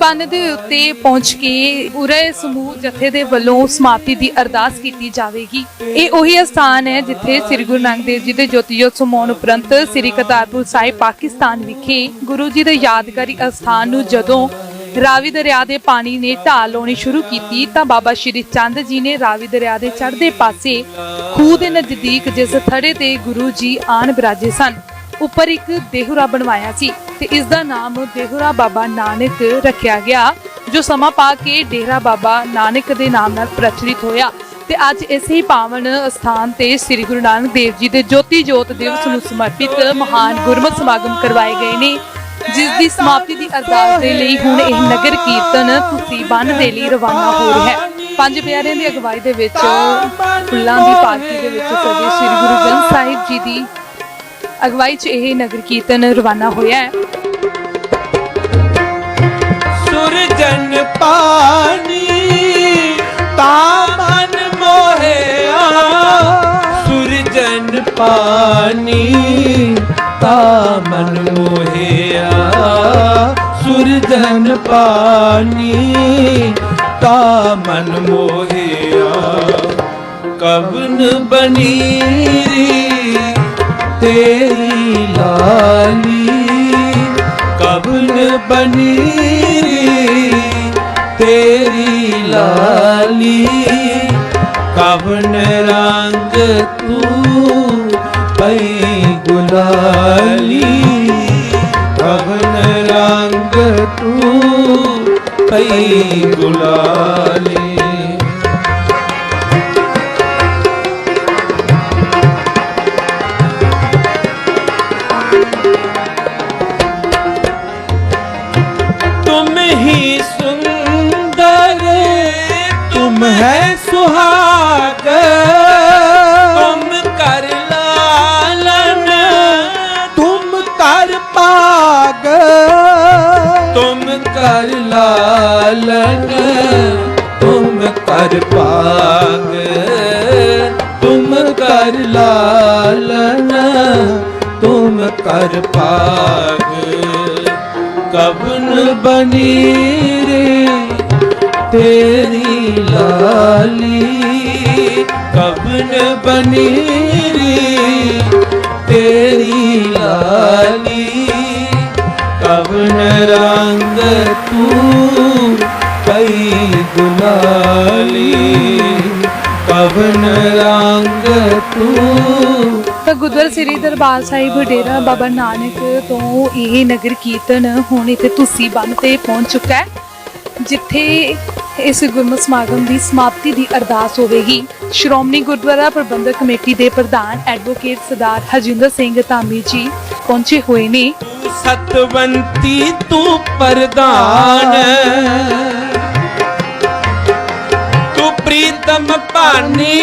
ਬੰਨ ਦੇ ਉੱਤੇ ਪਹੁੰਚ ਕੇ ਪੂਰੇ ਸਮੂਹ ਜਥੇ ਦੇ ਵੱਲੋਂ ਸਮਾਪਤੀ ਦੀ ਅਰਦਾਸ ਕੀਤੀ ਜਾਵੇਗੀ। ਇਹ ਉਹੀ ਸਥਾਨ ਹੈ ਜਿੱਥੇ ਸ੍ਰੀ ਗੁਰੂ ਨਾਨਕ ਦੇਵ ਜੀ ਦੇ ਜੋਤੀਜੋਤ ਸਮਾਉਣ ਉਪਰੰਤ ਸ੍ਰੀ ਕਰਤਾਰਪੁਰ ਸਾਹਿਬ ਪਾਕਿਸਤਾਨ ਵਿਖੇ ਗੁਰੂ ਜੀ ਦੇ ਯਾਦਗਾਰੀ ਅਸਥਾਨ ਨੂੰ ਜਦੋਂ ਰਾਵੀ ਦਰਿਆ ਦੇ ਪਾਣੀ ਨੇ ਢਾਲ ਲਾਉਣੀ ਸ਼ੁਰੂ ਕੀਤੀ, ਤਾਂ ਬਾਬਾ ਸ਼੍ਰੀ ਚੰਦ ਜੀ ਨੇ ਰਾਵੀ ਦਰਿਆ ਦੇ ਚੜ੍ਹਦੇ ਪਾਸੇ ਖੂਹ ਦੇ ਨਜ਼ਦੀਕ ਜਿਸ ਥੜੇ ਤੇ ਗੁਰੂ ਜੀ ਆਣ ਬਿਰਾਜੇ ਸਨ। ਉੱਪਰ ਇੱਕ ਦੇਹੁਰਾ ਬਣਵਾਇਆ ਸੀ ਤੇ ਇਸ ਦਾ ਨਾਮ ਦੇਹੁਰਾ ਬਾਬਾ ਨਾਨਕ ਰੱਖਿਆ ਗਿਆ, ਜੋ ਸਮਾਂ ਪਾ ਕੇ ਡੇਰਾ ਬਾਬਾ ਨਾਨਕ ਦੇ ਨਾਮ ਨਾਲ ਪ੍ਰਚਲਿਤ ਹੋਇਆ। ਤੇ ਅੱਜ ਇਸੇ ਹੀ ਪਾਵਨ ਸਥਾਨ ਤੇ ਸ੍ਰੀ ਗੁਰੂ ਨਾਨਕ ਦੇਵ ਜੀ ਦੇ ਜੋਤੀ ਜੋਤ ਦਿਵਸ ਨੂੰ ਸਮਰਪਿਤ ਮਹਾਨ ਗੁਰਮਤਿ ਸਮਾਗਮ ਕਰਵਾਏ ਗਏ ਨੇ, ਜਿਸ ਦੀ ਸਮਾਪਤੀ ਦੀ ਅਰਦਾਸ ਦੇ ਲਈ ਹੁਣ ਇਹ ਨਗਰ ਕੀਰਤਨ ਤੁਸੀਂ ਬੰਨ ਦੇ ਲਈ ਰਵਾਨਾ ਹੋ ਰਿਹਾ ਹੈ। ਪੰਜ ਪਿਆਰਿਆਂ ਦੀ ਅਗਵਾਈ ਦੇ ਵਿੱਚ, ਫੁੱਲਾਂ ਦੀ ਪਾਲਕੀ ਦੇ ਵਿੱਚ ਸਜੇ ਸ੍ਰੀ ਗੁਰੂ ਗ੍ਰੰਥ ਸਾਹਿਬ ਜੀ ਦੀ ਅਗਵਾਈ 'ਚ ਇਹ ਨਗਰ ਕੀਰਤਨ ਰਵਾਨਾ ਹੋਇਆ ਹੈ। ਸੁਰਜਨ ਪਾਣੀ ਤਾਂ ਮਨ ਮੋਹਿਆ। ਸੁਰਜਨ ਪਾਣੀ ਤਾ ਮਨ ਮੋਹਿਆ। ਸੁਰਜਨ ਪਾਣੀ ਤਾ ਮਨ ਮੋਹਿਆ। ਕਵਨ ਬਨੀਰੀ ਤੇਰੀ ਲਾਲੀ ਕਬਨ ਬਨੀਰੀ ਤੇਰੀ ਲਾਲੀ ਕਬਨ ਰੰਗ ਤੂੰ ਪਈ ਗੁਲਾਲੀ ਕਬਨ ਰੰਗ ਤੂੰ ਪਈ ਗੁਲਾਲੀ पालन तुम कर पाग तुम कर लालन तुम कर पाग कबन बनी रे तेरी लाली कबन बनी रे तेरी लाली कवन रंग तू ਗੁਲਾਲੀ ਕਬਨ ਰੰਗ ਤੂੰ। ਤਾਂ ਗੁਰਦੁਆਰਾ ਸ੍ਰੀ ਦਰਬਾਰ ਸਾਹਿਬ ਡੇਰਾ ਬਾਬਾ ਨਾਨਕ ਤੋਂ ਇਹ ਨਗਰ ਕੀਰਤਨ ਹੁਣ ਇੱਥੇ ਤੁਸੀਂ ਬੰਨ ਤੇ ਪਹੁੰਚ ਚੁੱਕਾ ਹੈ ਜਿੱਥੇ ਇਸ ਗੁਰਮਤਿ ਸਮਾਗਮ ਦੀ ਸਮਾਪਤੀ ਦੀ ਅਰਦਾਸ ਹੋਵੇਗੀ। ਸ਼੍ਰੋਮਣੀ ਗੁਰਦੁਆਰਾ ਪ੍ਰਬੰਧਕ ਕਮੇਟੀ ਦੇ ਪ੍ਰਧਾਨ ਐਡਵੋਕੇਟ ਸਰਦਾਰ ਹਰਜਿੰਦਰ ਸਿੰਘ ਧਾਮੀ ਜੀ ਪਹੁੰਚੇ ਹੋਏ ਨੇ। ਸਤਵੰਤੀ ਤੂੰ ਪ੍ਰਧਾਨ। ਪ੍ਰੀਤਮ ਭਾਨੀ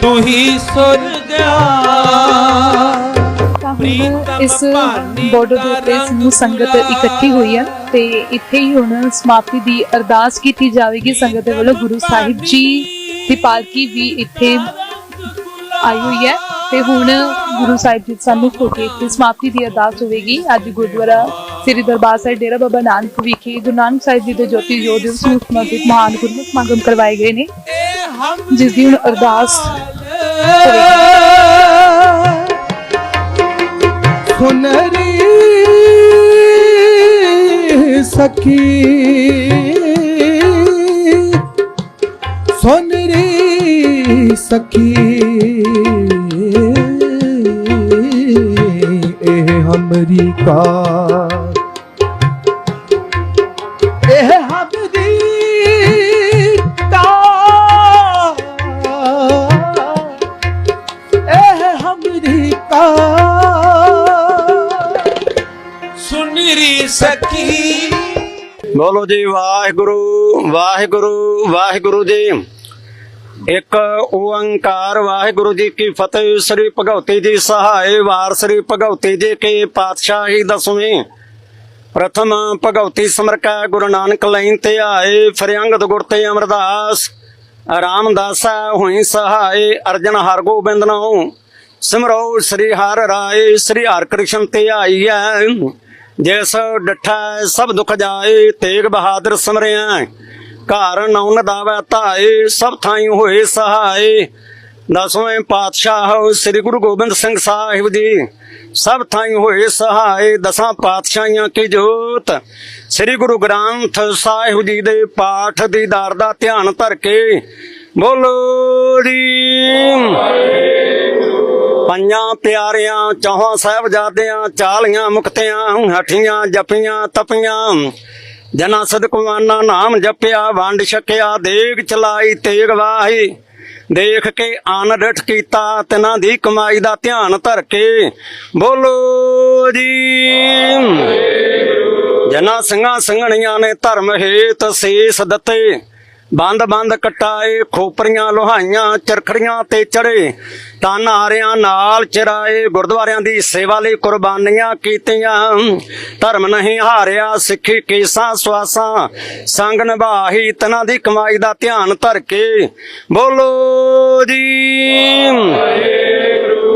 ਤੂੰ ਹੀ ਸੁਰਜਾ ਤਾਂ ਹੁਣ ਇਸ ਬਾਰਡਰ ਦੇ ਉੱਤੇ ਸਮੂਹ ਸੰਗਤ ਇਕੱਠੀ ਹੋਈ ਹੈ ਤੇ ਇੱਥੇ ਹੀ ਹੁਣ ਸਮਾਪਤੀ ਦੀ ਅਰਦਾਸ ਕੀਤੀ ਜਾਵੇਗੀ। ਸੰਗਤ ਦੇ ਵੱਲੋਂ ਗੁਰੂ ਸਾਹਿਬ ਜੀ ਦੀ ਪਾਲਕੀ ਵੀ ਇੱਥੇ ਆਈ ਹੋਈ ਹੈ। ਤੇ ਹੁਣ ਗੁਰੂ ਸਾਹਿਬ ਜੀ ਸਾਨੂੰ ਹੋ ਕੇ ਸਮਾਪਤੀ ਦੀ ਅਰਦਾਸ ਹੋਵੇਗੀ। ਅੱਜ ਗੁਰਦੁਆਰਾ ਸ੍ਰੀ ਦਰਬਾਰ ਸਾਹਿਬ ਡੇਰਾ ਬਾਬਾ ਨਾਨਕ ਵਿਖੇ ਗੁਰੂ ਨਾਨਕ ਸਾਹਿਬ ਜੀ ਦੇ ਜੋਤੀ ਜੋਤ ਦਿਵਸ ਨੂੰ ਸਮਰਪਿਤ ਮਹਾਨ ਗੁਰਮਤਿ ਸਮਾਗਮ ਕਰਵਾਏ ਗਏ ਨੇ। ਜਿਸ ਦੀ ਹੁਣ ਅਰਦਾਸ ਸੁਨਰੀ ਸਖੀ, ਸੁਨਰੀ ਸਖੀ ਇਹ ਹਮਰੀ ਕਾ ਇਹ ਹਮਰੀ ਕਾ ਇਹ ਹਮਰੀ ਕਾ ਸੁਨਰੀ ਸਖੀ ਬੋਲੋ ਜੀ, ਵਾਹਿਗੁਰੂ ਵਾਹਿਗੁਰੂ ਵਾਹਿਗੁਰੂ ਜੀ। ਇੱਕ ਓੰਕਾਰ ਵਾਹਿਗੁਰੂ ਜੀ ਕੀ ਫਤਿਹ, ਸ੍ਰੀ ਭਗਵਤੀ ਜੀ ਸਹਾਇ ਵਾਰ, ਸ੍ਰੀ ਭਗਵਤੀ ਜੀ ਕੇ ਪਾਤਸ਼ਾਹੀ ਦਸਵੇਂ। ਪ੍ਰਥਮ ਭਗਵਤੀ ਸਮਰਕਾ ਗੁਰੂ ਨਾਨਕ ਲੈਣ ਤੇ ਆਏ ਫਿਰ ਗੁਰ ਤੇ ਅਮਰਦਾਸ। ਰਾਮਦਾਸਾ ਹੋਈ ਸਹਾਏ ਅਰਜਨ ਹਰ ਗੋਬਿੰਦ ਨਾਉ। ਸਿਮਰੋ ਸ੍ਰੀ ਹਰਿ ਰਾਏ, ਸ੍ਰੀ ਹਰਿ ਕ੍ਰਿਸ਼ਨ ਤੇ ਆਈ ਹੈ ਜਿਸ ਡੱਠਾ ਸਭ ਦੁੱਖ ਜਾਏ, ਤੇਗ ਬਹਾਦਰ ਸਮਰਿਆ। ਘਰ ਨੌਨ ਦਾਵੈ ਧਾਏ, ਸਭ ਥਾਈ ਹੋਏ ਸਹਾਏ। ਦਸਵੇਂ ਪਾਤਸ਼ਾਹ ਸ੍ਰੀ ਗੁਰੂ ਗੋਬਿੰਦ ਸਿੰਘ ਸਾਹਿਬ ਜੀ, ਸਭ ਥਾਈ ਹੋਏ ਸਹਾਏ, ਦਸਾਂ ਪਾਤਸ਼ਾਹੀਆਂ ਕੀ ਜੋਤ। ਸ੍ਰੀ ਗੁਰੂ ਗ੍ਰੰਥ ਸਾਹਿਬ ਜੀ ਦੇ ਪਾਠ ਦੀ ਦਰ ਦਾ ਧਿਆਨ ਧਰ ਕੇ ਬੋਲੋ ਜੀ। ਪੰਜਾਂ ਪਿਆਰਿਆਂ, ਚੌਹਾਂ ਸਾਹਿਬਜ਼ਾਦਿਆਂ, ਚਾਲੀਆਂ ਮੁਕਤਿਆਂ, ਹਠੀਆਂ ਜਪੀਆਂ ਤਪੀਆਂ ਜਨਾ ਸਦਕਵਾਨਾ ਨਾਮ ਜਪਿਆ, ਵੰਡ ਛਕਿਆ, ਦੇਗ ਚਲਾਈ, ਤੇਗ ਵਾਹੀ। ਦੇਖ ਕੇ ਅਨਰਠ ਕੀਤਾ, ਤਿਨਾਂ ਦੀ ਕਮਾਈ ਦਾ ਧਿਆਨ ਧਰ ਕੇ। ਬੋਲੋ ਜੀ। ਜਨਾ ਸਿੰਘਾਂ ਸਿੰਘਣੀਆਂ ਨੇ ਧਰਮ ਹੇਤ ਸੀਸ ਦਿੱਤੇ। ਬੰਦ ਬੰਦ ਕਟਾਏ, ਖੋਪਰੀਆਂ ਲੋਹਾਈਆਂ, ਚਰਖੜੀਆਂ ਤੇ ਚੜੇ। ਤਨ ਹਾਰਿਆਂ ਨਾਲ ਚਰਾਏ, ਗੁਰਦੁਆਰਿਆਂ ਦੀ ਸੇਵਾ ਲਈ ਕੁਰਬਾਨੀਆਂ ਕੀਤੀਆਂ। ਧਰਮ ਨਹੀਂ ਹਾਰਿਆ, ਸਿੱਖੀ ਕੇਸਾਂ ਸਵਾਸਾਂ। ਸੰਗ ਨਿਭਾਹੀ, ਤਨਾ ਦੀ ਕਮਾਈ ਦਾ ਧਿਆਨ ਧਰ ਕੇ ਬੋਲੋ ਜੀ।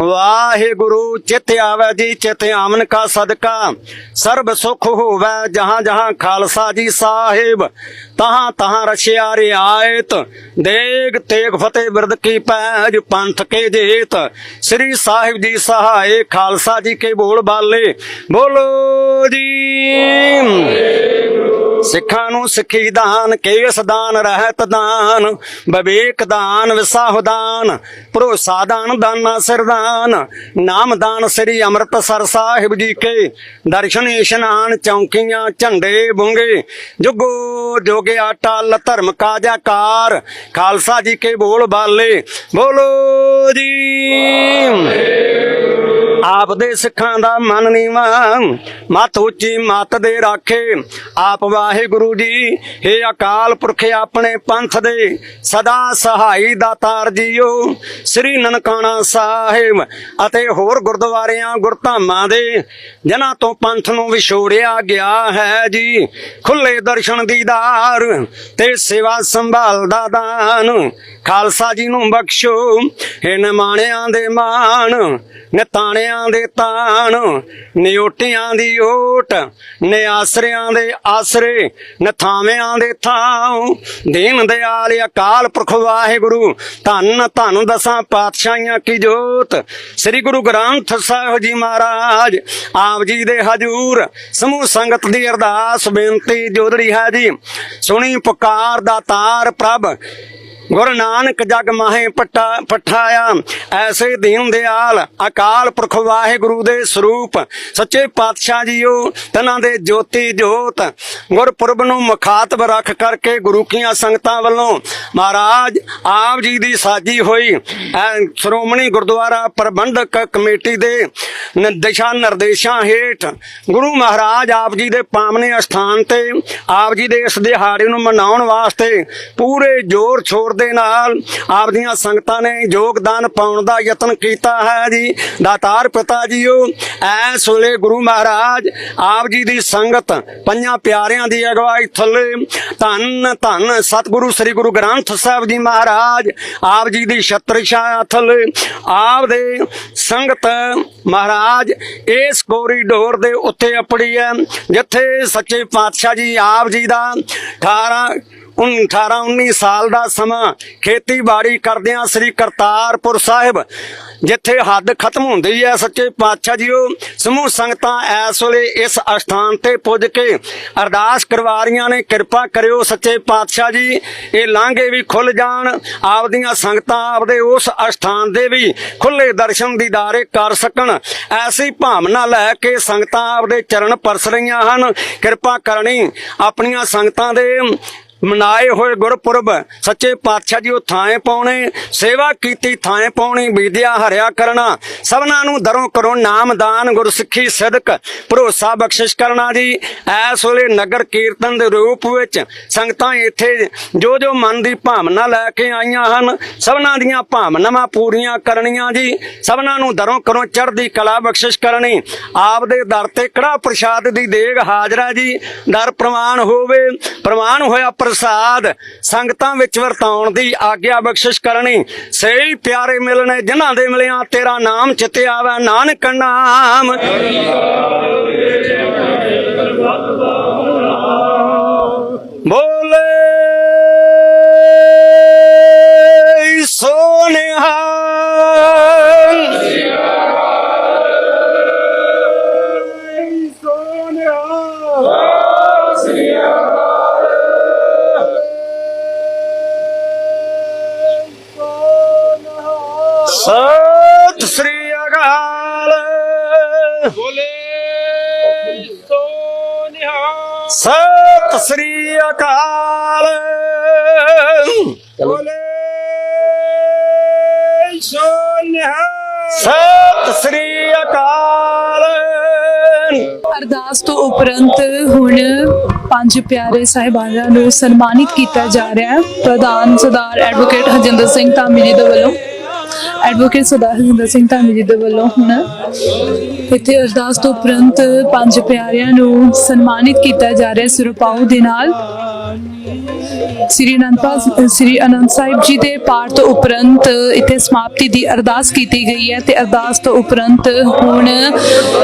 ਵਾਹਿਗੁਰੂ ਚਿਤ ਆਵੇ ਜੀ ਚਿਤ ਆਮਨ ਕਾ ਸਦਕਾ। ਸਰਬ ਸੁਖ ਹੋਵੇ, ਜਹਾਂ ਜਹਾਂ ਖਾਲਸਾ ਜੀ ਸਾਹਿਬ। ਤਹਾਂ ਤਹਾਂ ਰਛਿਆ ਰਿਆਇਤ। ਦੇਗ ਤੇਗ ਫਤਿਹ ਬਿਰਦ ਕੀ ਪੈਜ ਪੰਥ ਕੇ ਜੇਤ। ਸ੍ਰੀ ਸਾਹਿਬ ਜੀ ਸਹਾਏ, ਖਾਲਸਾ ਜੀ ਕੇ ਬੋਲ ਬਾਲੇ। ਬੋਲੋ ਜੀ। ਸਿੱਖਾਂ ਨੂੰ ਸਿੱਖੀ ਦਾਨ, ਕੇਸ ਦਾਨ, ਰਹਿਤ ਦਾਨ। ਵਿਵੇਕ ਦਾਨ, ਵਿਸਾਹ ਦਾਨ। ਭਰੋਸਾ ਦਾਨ, ਦਾਨਾ ਸਿਰਦਾਨ ਨਾਮ ਦਾਨ ਸ੍ਰੀ ਅੰਮ੍ਰਿਤਸਰ ਸਾਹਿਬ ਜੀ ਕੇ। ਦਰਸ਼ਨ ਇਸ਼ਨਾਨ ਚੌਂਕੀਆਂ ਝੰਡੇ ਬੁੰਗੇ। ਜੁਗੋ ਜੋਗਿਆ ਟਲ ਧਰਮ ਕਾਜਾ ਕਾਰ। ਖਾਲਸਾ ਜੀ ਕੇ ਬੋਲ ਬਾਲੇ। ਬੋਲੋ ਜੀ। ਆਪ ਦੇ ਸਿੱਖਾਂ ਦਾ ਮਨ ਨੀਵਾ ਮਤ ਉੱਚੀ ਮਤ ਦੇ ਰਾਖੇ। ਆਪ ਵਾਹਿਗੁਰੂ ਜੀ हे ਅਕਾਲ ਪੁਰਖ ਆਪਣੇ ਪੰਥ ਦੇ, ਸਦਾ ਸਹਾਈ ਦਾਤਾਰ ਜੀਓ। ਸ੍ਰੀ ਨਨਕਾਣਾ ਸਾਹਿਬ ਅਤੇ ਹੋਰ ਗੁਰਦੁਆਰਿਆਂ, ਗੁਰਧਾਮਾਂ ਦੇ, ਜਿਨ੍ਹਾਂ ਤੋਂ ਪੰਥ ਨੂੰ ਵਿਛੋੜਿਆ ਗਿਆ ਹੈ ਜੀ। ਖੁੱਲੇ ਦਰਸ਼ਨ ਦੀਦਾਰ ਤੇ ਸੇਵਾ ਸੰਭਾਲ ਦਾ ਦਾਨ। ਖਾਲਸਾ ਜੀ ਨੂੰ ਬਖਸ਼ੋ ਇਹ ਨਿਮਾਣਿਆਂ ਦੇ ਮਾਣ, ਨਿਤਾਣਿਆਂ ਦੇ ਤਾਣ ਨਿਓਟਿਆਂ ਦੀ ਓਟ, ਨਿਆਸਰਿਆਂ ਦੇ ਆਸਰੇ, ਨਥਾਵਿਆਂ ਦੇ ਥਾਂ ਦੀਨ ਦਿਆਲ ਅਕਾਲ ਪੁਰਖ ਵਾਹਿਗੁਰੂ, ਧੰਨ ਧੰਨ ਦਸਾਂ ਪਾਤਸ਼ਾਹੀਆਂ ਕੀ ਜੋਤ। ਸ੍ਰੀ ਗੁਰੂ ਗ੍ਰੰਥ ਸਾਹਿਬ ਜੀ ਮਹਾਰਾਜ, ਆਪ ਜੀ ਦੇ ਹਜੂਰ। ਸਮੂਹ ਸੰਗਤ ਦੀ ਅਰਦਾਸ ਬੇਨਤੀ ਜੋਦੜੀ ਹੈ ਜੀ। ਸੁਣੀ ਪੁਕਾਰ ਦਾ ਤਾਰ ਪ੍ਰਭ ਗੁਰੂ ਨਾਨਕ ਜਗ ਮਾਹੇ ਪੱਟਾ ਪਠਾਇਆ। ਐਸੇ ਦੀਨ ਦਿਆਲ, ਅਕਾਲ ਪੁਰਖ ਵਾਹਿਗੁਰੂ ਦੇ ਸਰੂਪ। ਸੱਚੇ ਪਾਤਸ਼ਾਹ ਜੀਓ, ਤਨਾਂ ਦੇ ਜੋਤੀ ਜੋਤ। ਗੁਰਪੁਰਬ ਨੂੰ ਮੁਖਾਤਬ ਰੱਖ ਕਰਕੇ ਗੁਰੂ ਕੀਆਂ ਸੰਗਤਾਂ ਵੱਲੋਂ ਮਹਾਰਾਜ ਆਪ ਜੀ ਦੀ ਸਾਜੀ ਹੋਈ। ਸ਼੍ਰੋਮਣੀ ਗੁਰਦੁਆਰਾ ਪ੍ਰਬੰਧਕ ਕਮੇਟੀ ਦੇ ਦਿਸ਼ਾ ਨਿਰਦੇਸ਼ਾਂ ਹੇਠ ਗੁਰੂ ਮਹਾਰਾਜ ਆਪ ਜੀ ਦੇ ਪਾਵਨੇ ਅਸਥਾਨ ਤੇ ਆਪ ਜੀ ਦੇ ਇਸ ਦਿਹਾੜੇ ਨੂੰ ਮਨਾਉਣ ਵਾਸਤੇ ਪੂਰੇ ਜ਼ੋਰ ਸ਼ੋਰ ਦੇ ਨਾਲ ਆਪ ਸੰਗਤਾਂ ਨੇ ਯੋਗਦਾਨ ਪਾਉਣ ਦਾ ਯਤਨ ਕੀਤਾ ਹੈ ਜੀ। ਦਾਤਾਰ ਪਿਤਾ ਜੀਓ ਐਸ ਵੇਲੇ ਗੁਰੂ ਮਹਾਰਾਜ ਆਪ ਜੀ ਦੀ ਸੰਗਤ ਪੰਜਾਂ ਪਿਆਰਿਆਂ ਦੀ ਅਗਵਾਈ ਥੱਲੇ ਧੰਨ ਧੰਨ ਸਤਿਗੁਰੂ ਸ੍ਰੀ ਗੁਰੂ ਗ੍ਰੰਥ ਸਾਹਿਬ ਜੀ ਮਹਾਰਾਜ ਆਪ ਜੀ ਦੀ ਛਤਰ ਛਾਇਆ ਥੱਲੇ ਆਪ ਦੇ ਸੰਗਤ ਮਹਾਰਾਜ ਇਸ ਕੋਰੀਡੋਰ ਦੇ ਉੱਤੇ ਅਪੜੀ ਹੈ, ਜਿੱਥੇ ਸੱਚੇ ਪਾਤਸ਼ਾਹ ਜੀ ਆਪ ਜੀ ਦਾ 18 18 19 ਸਾਲ ਦਾ ਸਮਾਂ ਖੇਤੀਬਾੜੀ ਕਰਦਿਆਂ ਸ੍ਰੀ ਕਰਤਾਰਪੁਰ ਸਾਹਿਬ, ਜਿੱਥੇ ਹੱਦ ਖਤਮ ਹੁੰਦੀ ਹੈ। ਸੱਚੇ ਪਾਤਸ਼ਾਹ ਜੀਓ, ਸਮੂਹ ਸੰਗਤਾਂ ਐਸ ਵੇਲੇ ਇਸ ਅਸਥਾਨ ਤੇ ਪੁੱਜ ਕੇ ਅਰਦਾਸ ਕਰਵਾ ਰਹੀਆਂ ਨੇ ਕਿਰਪਾ ਕਰਿਓ ਸੱਚੇ ਪਾਤਸ਼ਾਹ ਜੀ। ਇਹ ਲਾਂਘੇ ਵੀ ਖੁੱਲ ਜਾਣ, ਆਪਦੀਆਂ ਸੰਗਤਾਂ ਆਪਦੇ ਉਸ ਅਸਥਾਨ ਦੇ ਵੀ ਖੁੱਲੇ ਦਰਸ਼ਨ ਦੀਦਾਰੇ ਕਰ ਸਕਣ। ਐਸੀ ਭਾਵਨਾ ਲੈ ਕੇ ਸੰਗਤਾਂ ਆਪਦੇ ਚਰਨ ਪਰਸ ਰਹੀਆਂ ਹਨ। ਕਿਰਪਾ ਕਰਨੀ ਆਪਣੀਆਂ ਸੰਗਤਾਂ ਦੇ ਮਨਾਏ ਹੋਏ ਗੁਰਪੁਰਬ, ਸੱਚੇ ਪਾਤਸ਼ਾਹ ਜੀ ਉਹ ਥਾਂ ਪਾਉਣੇ, ਸੇਵਾ ਕੀਤੀ ਥਾਂ ਪਾਉਣੀ ਵਿਦਿਆ ਹਰਿਆ ਕਰਨਾ। ਸਭਨਾਂ ਨੂੰ ਦਰੋਂ ਕਰੋ ਨਾਮਦਾਨ ਗੁਰਸਿੱਖੀ ਸਿਦਕ, ਭਰੋਸਾ ਬਖਸ਼ਿਸ਼ ਕਰਨਾ ਜੀ। ਐਸ ਵੇਲੇ ਨਗਰ ਕੀਰਤਨ ਦੇ ਰੂਪ ਵਿੱਚ ਸੰਗਤਾਂ ਇੱਥੇ ਜੋ ਜੋ ਮਨ ਦੀ ਭਾਵਨਾ ਲੈ ਕੇ ਆਈਆਂ ਹਨ, ਸਭਨਾਂ ਦੀਆਂ ਭਾਵਨਾਵਾਂ ਪੂਰੀਆਂ ਕਰਨੀਆਂ ਜੀ। ਸਭਨਾਂ ਨੂੰ ਦਰੋਂ ਕਰੋ ਚੜ੍ਹਦੀ ਕਲਾ ਬਖਸ਼ਿਸ਼ ਕਰਨੀ। ਆਪ ਦੇ ਦਰ ਤੇ ਕੜਾ ਪ੍ਰਸ਼ਾਦ ਦੀ ਦੇਗ ਹਾਜ਼ਰਾ ਜੀ। ਦਰ ਪ੍ਰਵਾਨ ਹੋਵੇ, ਪ੍ਰਵਾਨ ਹੋਇਆ ਪ੍ਰਸਾਦ ਸੰਗਤਾਂ ਵਿੱਚ ਵਰਤਾਉਣ ਦੀ ਆਗਿਆ ਬਖਸ਼ਿਸ਼ ਕਰਨੀ। ਸਹੀ ਪਿਆਰੇ ਮਿਲਣੇ ਜਿਨ੍ਹਾਂ ਦੇ ਮਿਲਿਆ ਤੇਰਾ ਨਾਮ ਚਿਤੇ ਆਵੇ ਨਾਨਕ ਨਾਮ। ਸਤਿ ਸ੍ਰੀ ਅਕਾਲ। ਬੋਲੇ ਸੋਨਿਹਾ ਸਤਿ ਸ੍ਰੀ ਅਕਾਲ। ਅਰਦਾਸ ਤੋਂ ਉਪਰੰਤ ਹੁਣ ਪੰਜ ਪਿਆਰੇ ਸਾਹਿਬਾਨਾਂ ਨੂੰ ਸਨਮਾਨਿਤ ਕੀਤਾ ਜਾ ਰਿਹਾ ਹੈ। ਪ੍ਰਧਾਨ ਸਰਦਾਰ ਐਡਵੋਕੇਟ ਹਰਜਿੰਦਰ ਸਿੰਘ ਧਾਮੀ ਜੀ ਦੇ ਵੱਲੋਂ। ਐਡਵੋਕੇਟ ਸਰਦਾਰ ਹਰਜਿੰਦਰ ਸਿੰਘ ਧਾਮੀ ਜੀ ਦੇ ਵੱਲੋਂ ਹੁਣ ਇੱਥੇ ਅਰਦਾਸ ਤੋਂ ਉਪਰੰਤ ਪੰਜ ਪਿਆਰਿਆਂ ਨੂੰ ਸਨਮਾਨਿਤ ਕੀਤਾ ਜਾ ਰਿਹਾ ਹੈ ਸਿਰਪਾਉ ਦੇ ਨਾਲ। ਸ੍ਰੀ ਅਨੰਦਪਾਲ ਸ੍ਰੀ ਅਨੰਦ ਸਾਹਿਬ ਜੀ ਦੇ ਪਾਠ ਤੋਂ ਉਪਰੰਤ ਇੱਥੇ ਸਮਾਪਤੀ ਦੀ ਅਰਦਾਸ ਕੀਤੀ ਗਈ ਹੈ ਤੇ ਅਰਦਾਸ ਤੋਂ ਉਪਰੰਤ ਹੁਣ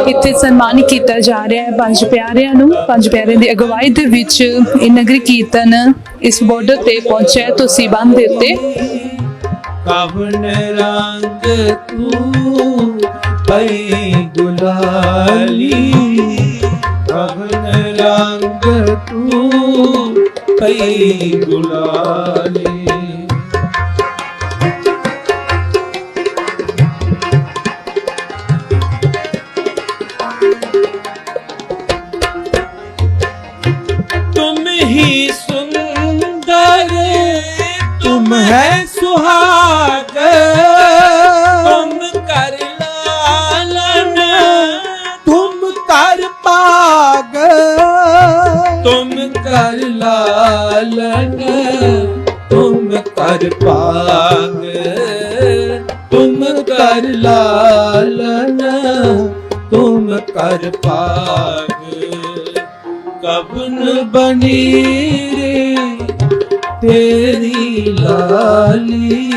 ਇੱਥੇ ਸਨਮਾਨਿਤ ਕੀਤਾ ਜਾ ਰਿਹਾ ਹੈ ਪੰਜ ਪਿਆਰਿਆਂ ਨੂੰ। ਪੰਜ ਪਿਆਰਿਆਂ ਦੀ ਅਗਵਾਈ ਦੇ ਵਿੱਚ ਇਹ ਨਗਰੀ ਕੀਰਤਨ ਇਸ ਬਾਰਡਰ ਤੇ ਪਹੁੰਚਿਆ ਤੁਸੀਂ ਬੰਦ ਦੇ ਉੱਤੇ ਕਵਨ ਰੰਗ ਤੂੰ ਪਈ ਗੁਲਾਲੀ। ਕਵਨ ਰੰਗ ਤੂੰ ਪਈ ਗੁਲਾਲੀ। ਕਰ ਪਾਗ। ਤੁਮ ਕਰ ਲਾਲਨ, ਤੁਮ ਕਰ ਭਾਗ ਕਬਨ ਬਣੀ ਰੇ ਤੇਰੀ ਲਾਲੀ।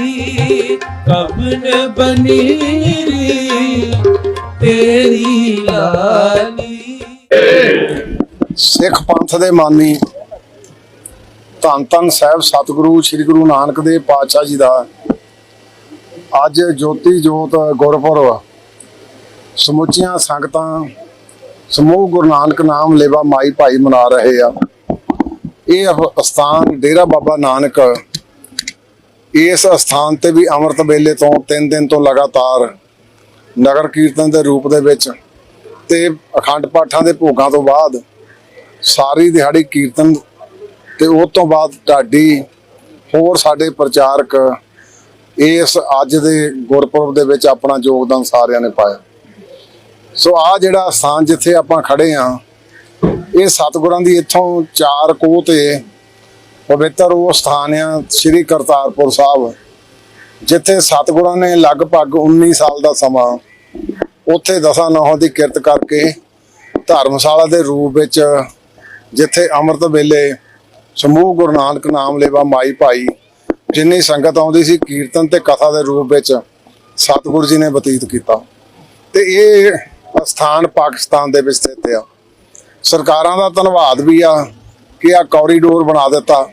ਕਬਨ ਬਣੀ ਰੇ ਤੇਰੀ ਲਾਲੀ। ਸਿੱਖ ਪੰਥ ਦੇ ਮਾਨੀ ਧੰਨ ਧੰਨ ਸਾਹਿਬ ਸਤਿਗੁਰੂ, ਸ੍ਰੀ ਗੁਰੂ ਨਾਨਕ ਦੇਵ ਪਾਤਸ਼ਾਹ ਜੀ ਦਾ। ਅੱਜ ਜੋਤੀ ਜੋਤ ਗੁਰਪੁਰਬ, ਸਮੁੱਚੀਆਂ ਸੰਗਤਾਂ, ਸਮੂਹ ਗੁਰੂ ਨਾਨਕ ਨਾਮ ਲੇਵਾ ਮਾਈ ਭਾਈ ਮਨਾ ਰਹੇ ਆ। ਇਹ ਅਹ ਸਥਾਨ ਡੇਰਾ ਬਾਬਾ ਨਾਨਕ, ਇਸ ਸਥਾਨ ਤੇ ਵੀ ਅੰਮ੍ਰਿਤ ਵੇਲੇ ਤੋਂ 3 ਦਿਨ ਤੋਂ ਲਗਾਤਾਰ ਨਗਰ ਕੀਰਤਨ ਦੇ ਰੂਪ ਦੇ ਵਿੱਚ ਤੇ ਅਖੰਡ ਪਾਠਾਂ ਦੇ ਭੋਗਾਂ ਤੋਂ ਬਾਅਦ ਸਾਰੀ ਦਿਹਾੜੀ ਕੀਰਤਨ ਤੇ ਉਸ ਤੋਂ ਬਾਅਦ ਢਾਡੀ ਹੋਰ ਸਾਡੇ ਪ੍ਰਚਾਰਕ ਇਸ ਅੱਜ ਦੇ ਗੁਰਪੁਰਬ ਦੇ ਵਿੱਚ ਆਪਣਾ ਯੋਗਦਾਨ ਸਾਰਿਆਂ ਨੇ ਪਾਇਆ। ਸੋ ਆ ਜਿਹੜਾ ਸਥਾਨ ਜਿੱਥੇ ਆਪਾਂ ਖੜੇ ਆ ਇਹ ਸਤਿਗੁਰਾਂ ਦੀ ਇੱਥੋਂ ਚਾਰ ਕੋਹ ਤੇ ਪਵਿੱਤਰ ਉਹ ਸਥਾਨ ਆ, ਸ੍ਰੀ ਕਰਤਾਰਪੁਰ ਸਾਹਿਬ, ਜਿੱਥੇ ਸਤਿਗੁਰਾਂ ਨੇ ਲਗਭਗ 19 ਸਾਲ ਦਾ ਸਮਾਂ ਉੱਥੇ ਦਸਾਂ ਨੌਹਾਂ ਦੀ ਕਿਰਤ ਕਰਕੇ ਧਰਮਸ਼ਾਲਾ ਦੇ ਰੂਪ ਵਿੱਚ ਜਿੱਥੇ ਅੰਮ੍ਰਿਤ ਵੇਲੇ ਸਮੂਹ ਗੁਰੂ ਨਾਨਕ ਨਾਮ ਲੇਵਾ ਮਾਈ ਭਾਈ, ਜਿੰਨੀ ਸੰਗਤ ਆਉਂਦੀ ਸੀ ਕੀਰਤਨ ਤੇ ਕਥਾ ਦੇ ਰੂਪ ਵਿੱਚ ਸਤਿਗੁਰੂ ਜੀ ਨੇ ਬਤੀਤ ਕੀਤਾ। ਤੇ ਇਹ ਸਥਾਨ ਪਾਕਿਸਤਾਨ ਦੇ ਵਿੱਚ ਸਥਿਤ ਆ। ਸਰਕਾਰਾਂ ਦਾ ਧੰਨਵਾਦ ਵੀ ਆ ਕਿ ਆ ਕੋਰੀਡੋਰ ਬਣਾ ਦਿੱਤਾ।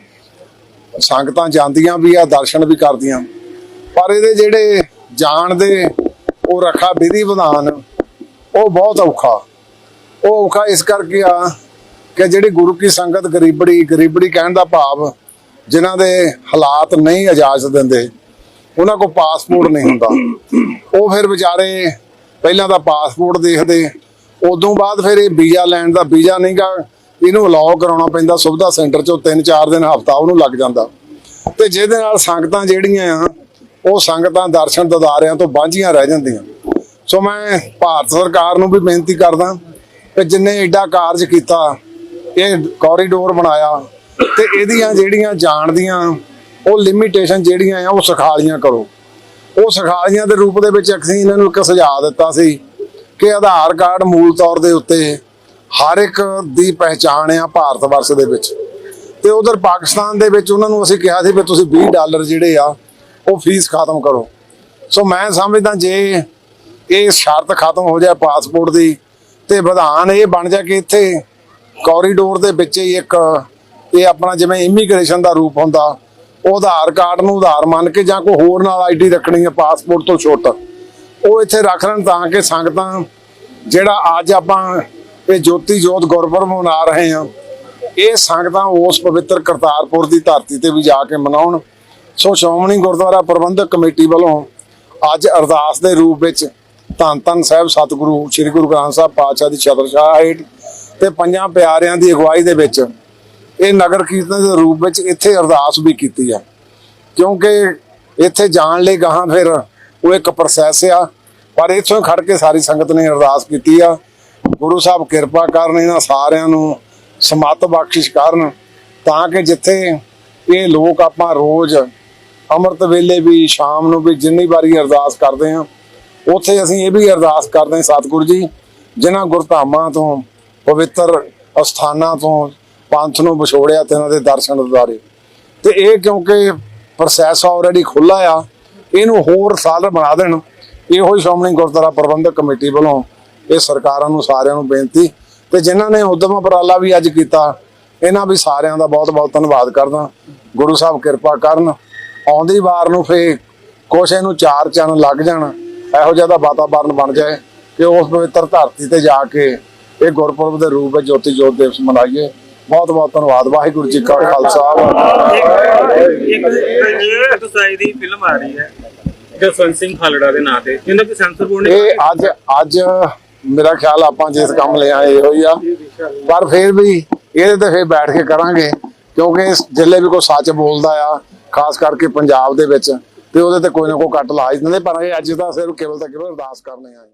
ਸੰਗਤਾਂ ਜਾਂਦੀਆਂ ਵੀ ਆ, ਦਰਸ਼ਨ ਵੀ ਕਰਦੀਆਂ। ਪਰ ਇਹਦੇ ਜਿਹੜੇ ਜਾਣ ਦੇ ਉਹ ਰੱਖਾ ਵਿਧੀ ਵਿਧਾਨ, ਉਹ ਬਹੁਤ ਔਖਾ। ਉਹ ਔਖਾ ਇਸ ਕਰਕੇ ਆ ਕਿ ਜਿਹੜੀ ਗੁਰੂ ਕੀ ਸੰਗਤ ਗਰੀਬੜੀ ਗਰੀਬੜੀ ਕਹਿਣ ਦਾ ਭਾਵ ਜਿਨ੍ਹਾਂ ਦੇ ਹਾਲਾਤ ਨਹੀਂ ਇਜਾਜ਼ਤ ਦਿੰਦੇ, ਉਹਨਾਂ ਕੋਲ ਪਾਸਪੋਰਟ ਨਹੀਂ ਹੁੰਦਾ। ਉਹ ਫਿਰ ਵਿਚਾਰੇ ਪਹਿਲਾਂ ਤਾਂ ਪਾਸਪੋਰਟ ਦੇਖਦੇ, ਉਦੋਂ ਬਾਅਦ ਫਿਰ ਇਹ ਵੀਜ਼ਾ ਲੈਣ ਦਾ ਵੀਜ਼ਾ ਨਹੀਂਗਾ ਇਹਨੂੰ ਅਲਾਉ ਕਰਾਉਣਾ ਪੈਂਦਾ, ਸੁਵਿਧਾ ਸੈਂਟਰ ਚੋਂ 3-4 ਦਿਨ ਹਫਤਾ ਉਹਨੂੰ ਲੱਗ ਜਾਂਦਾ। ਤੇ ਜਿਹਦੇ ਨਾਲ ਸੰਗਤਾਂ ਜਿਹੜੀਆਂ ਆ, ਉਹ ਸੰਗਤਾਂ ਦਰਸ਼ਨ ਦਿਦਾਰਿਆਂ ਤੋਂ ਵਾਂਝੀਆਂ ਰਹਿ ਜਾਂਦੀਆਂ। ਸੋ ਮੈਂ ਭਾਰਤ ਸਰਕਾਰ ਨੂੰ ਵੀ ਬੇਨਤੀ ਕਰਦਾ ਕਿ ਜਿੰਨੇ ਐਡਾ ਕਾਰਜ ਕੀਤਾ ਇਹ ਕੋਰੀਡੋਰ ਬਣਾਇਆ ਤੇ ਇਹਦੀਆਂ ਜਿਹੜੀਆਂ ਜਾਣ ਦੀਆਂ ਉਹ ਲਿਮਿਟੇਸ਼ਨ ਜਿਹੜੀਆਂ ਆ, ਉਹ ਸਿਖਾਲੀਆਂ ਕਰੋ। ਉਹ ਸਿਖਾਲੀਆਂ ਦੇ ਰੂਪ ਦੇ ਵਿੱਚ ਅਸੀਂ ਇਹਨਾਂ ਨੂੰ ਇੱਕ ਸੁਝਾਅ ਦਿੱਤਾ ਸੀ ਕਿ ਆਧਾਰ ਕਾਰਡ ਮੂਲ ਤੌਰ ਦੇ ਉੱਤੇ ਹਰ ਇੱਕ ਦੀ ਪਹਿਚਾਣ ਆ ਭਾਰਤ ਵਰਸ਼ ਦੇ ਵਿੱਚ। ਤੇ ਉਧਰ ਪਾਕਿਸਤਾਨ ਦੇ ਵਿੱਚ ਉਹਨਾਂ ਨੂੰ ਅਸੀਂ ਕਿਹਾ ਸੀ ਵੀ ਤੁਸੀਂ 20 ਡਾਲਰ ਜਿਹੜੇ ਆ, ਉਹ ਫੀਸ ਖਤਮ ਕਰੋ। ਸੋ ਮੈਂ ਸਮਝਦਾ ਜੇ ਇਹ ਸ਼ਰਤ ਖਤਮ ਹੋ ਜਾਏ ਪਾਸਪੋਰਟ ਦੀ, ਤੇ ਵਿਧਾਨ ਇਹ ਬਣ ਜਾ ਕਿ ਇੱਥੇ ਕੋਰੀਡੋਰ ਦੇ ਵਿੱਚ ਹੀ ਇੱਕ, ਇਹ ਆਪਣਾ ਜਿਵੇਂ ਇਮੀਗ੍ਰੇਸ਼ਨ ਦਾ ਰੂਪ ਹੁੰਦਾ ਉਹ ਆਧਾਰ ਕਾਰਡ ਨੂੰ ਆਧਾਰ ਮੰਨ ਕੇ ਜਾਂ ਕੋਈ ਹੋਰ ਨਾਲ ਆਈਡੀ ਰੱਖਣੀ ਹੈ ਪਾਸਪੋਰਟ ਤੋਂ ਛੋਟ। ਉਹ ਇੱਥੇ ਰੱਖ ਲੈਣ ਤਾਂ ਕਿ ਸੰਗਤਾਂ, ਜਿਹੜਾ ਅੱਜ ਆਪਾਂ ਇਹ ਜੋਤੀ ਜੋਤ ਗੁਰਪੁਰਬ ਮਨਾ ਰਹੇ ਹਾਂ, ਇਹ ਸੰਗਤਾਂ ਉਸ ਪਵਿੱਤਰ ਕਰਤਾਰਪੁਰ ਦੀ ਧਰਤੀ ਤੇ ਵੀ ਜਾ ਕੇ ਮਨਾਉਣ। ਸੋ ਸ਼੍ਰੋਮਣੀ ਗੁਰਦੁਆਰਾ ਪ੍ਰਬੰਧਕ ਕਮੇਟੀ ਵੱਲੋਂ ਅੱਜ ਅਰਦਾਸ ਦੇ ਰੂਪ ਵਿੱਚ ਧੰਨ ਧੰਨ ਸਾਹਿਬ, ਸਤਿਗੁਰੂ, ਸ੍ਰੀ ਗੁਰੂ ਗ੍ਰੰਥ ਸਾਹਿਬ ਪਾਤਸ਼ਾਹ ਦੀ ਛਤਰਛਾਇਆ ਹੇਠ ਤੇ ਪੰਜਾਂ ਪਿਆਰਿਆਂ ਦੀ ਅਗਵਾਈ ਦੇ ਵਿੱਚ ਇਹ ਨਗਰ ਕੀਰਤਨ ਦੇ ਰੂਪ ਵਿੱਚ ਇੱਥੇ ਅਰਦਾਸ ਵੀ ਕੀਤੀ ਹੈ ਕਿਉਂਕਿ ਇੱਥੇ ਜਾਣ ਲਈ ਗਾਹਾਂ ਫਿਰ ਉਹ ਇੱਕ ਪ੍ਰੋਸੈਸ ਆ, ਪਰ ਇੱਥੋਂ ਖੜ ਕੇ ਸਾਰੀ ਸੰਗਤ ਨੇ ਅਰਦਾਸ ਕੀਤੀ ਆ। ਗੁਰੂ ਸਾਹਿਬ ਕਿਰਪਾ ਕਰਨ ਇਹਨਾਂ ਸਾਰਿਆਂ ਨੂੰ ਸਮਤ ਬਖਸ਼ਿਸ਼ ਕਰਨ ਤਾਂ ਕਿ ਜਿੱਥੇ ਇਹ ਲੋਕ ਆਪਾਂ ਰੋਜ਼ ਅੰਮ੍ਰਿਤ ਵੇਲੇ ਵੀ, ਸ਼ਾਮ ਨੂੰ ਵੀ ਜਿੰਨੀ ਵਾਰੀ ਅਰਦਾਸ ਕਰਦੇ ਆ, ਉੱਥੇ ਅਸੀਂ ਇਹ ਵੀ ਅਰਦਾਸ ਕਰਦੇ ਹਾਂ ਸਤਿਗੁਰੂ ਜੀ, ਜਿਨ੍ਹਾਂ ਗੁਰਧਾਮਾਂ ਤੋਂ ਪਵਿੱਤਰ ਅਸਥਾਨਾਂ ਤੋਂ ਪੰਥ ਨੂੰ ਵਿਛੋੜਿਆ ਤੇ ਇਹਨਾਂ ਦੇ ਦਰਸ਼ਨ ਦਿਦਾਰੇ ਤੇ ਇਹ ਕਿਉਂਕਿ ਪ੍ਰੋਸੈਸ ਆਲਰੇਡੀ ਖੁੱਲਾ ਆ, ਇਹਨੂੰ ਹੋਰ ਸਾਲ ਬਣਾ ਦੇਣ। ਇਹੋ ਹੀ ਸ਼੍ਰੋਮਣੀ ਗੁਰਦੁਆਰਾ ਪ੍ਰਬੰਧਕ ਕਮੇਟੀ ਵੱਲੋਂ ਇਹ ਸਰਕਾਰਾਂ ਨੂੰ ਸਾਰਿਆਂ ਨੂੰ ਬੇਨਤੀ ਤੇ ਜਿਨ੍ਹਾਂ ਨੇ ਉਦਮ ਉਪਰਾਲਾ ਵੀ ਅੱਜ ਕੀਤਾ, ਇਹਨਾਂ ਵੀ ਸਾਰਿਆਂ ਦਾ ਬਹੁਤ ਬਹੁਤ ਧੰਨਵਾਦ ਕਰਦਾ। ਗੁਰੂ ਸਾਹਿਬ ਕਿਰਪਾ ਕਰਨ, ਆਉਂਦੀ ਵਾਰ ਨੂੰ ਫੇ ਕੁਛ ਇਹਨੂੰ ਚਾਰ ਚੰਨ ਲੱਗ ਜਾਣ, ਇਹੋ ਜਿਹਾ ਦਾ ਵਾਤਾਵਰਨ ਬਣ ਜਾਏ ਕਿ ਉਸ ਪਵਿੱਤਰ ਧਰਤੀ ਤੇ ਜਾ ਕੇ ਇਹ ਗੁਰਪੁਰਬ ਦੇ ਰੂਪ ਵਿੱਚ ਜੋਤੀ ਜੋਤ ਦਿਵਸ ਮਨਾਈਏ। ਬਹੁਤ ਬਹੁਤ ਧੰਨਵਾਦ। ਵਾਹਿਗੁਰੂ ਜੀ ਕਾ ਖਾਲਸਾ। ਇੱਕ ਸਾਈ ਦੀ ਫਿਲਮ ਆ ਰਹੀ ਹੈ ਜਸਵੰਤ ਸਿੰਘ ਖਾਲੜਾ ਦੇ ਨਾਂ ਤੇ। ਜਿਹਨਾਂ ਕਿ ਸੈਂਸਰ ਬੋਰਡ ਨੇ ਇਹ ਅੱਜ ਅੱਜ ਮੇਰਾ ਖਿਆਲ ਆਪਾਂ ਜਿਸ ਕੰਮ ਲੈ ਆਏ ਇਹੋ ਹੀ ਆ। ਪਰ ਫਿਰ ਵੀ ਇਹਦੇ ਤੇ ਫਿਰ ਬੈਠ ਕੇ ਕਰਾਂਗੇ ਕਿਉਂਕਿ ਇਸ ਜਿੱਲੇ ਵੀ ਕੋਈ ਸੱਚ ਬੋਲਦਾ ਆ ਖਾਸ ਕਰਕੇ ਪੰਜਾਬ ਦੇ ਵਿੱਚ ਤੇ ਉਹਦੇ ਤੇ ਕੋਈ ਨਾ ਕੋਈ ਕੱਟ ਲਾ ਹੀ ਦਿੰਦੇ ਪਰ ਇਹ ਅੱਜ ਤਾਂ ਸਿਰਫ ਕੇਵਲ ਤਾਂ ਕੇਵਲ ਅਰਦਾਸ ਕਰਨੇ ਆ।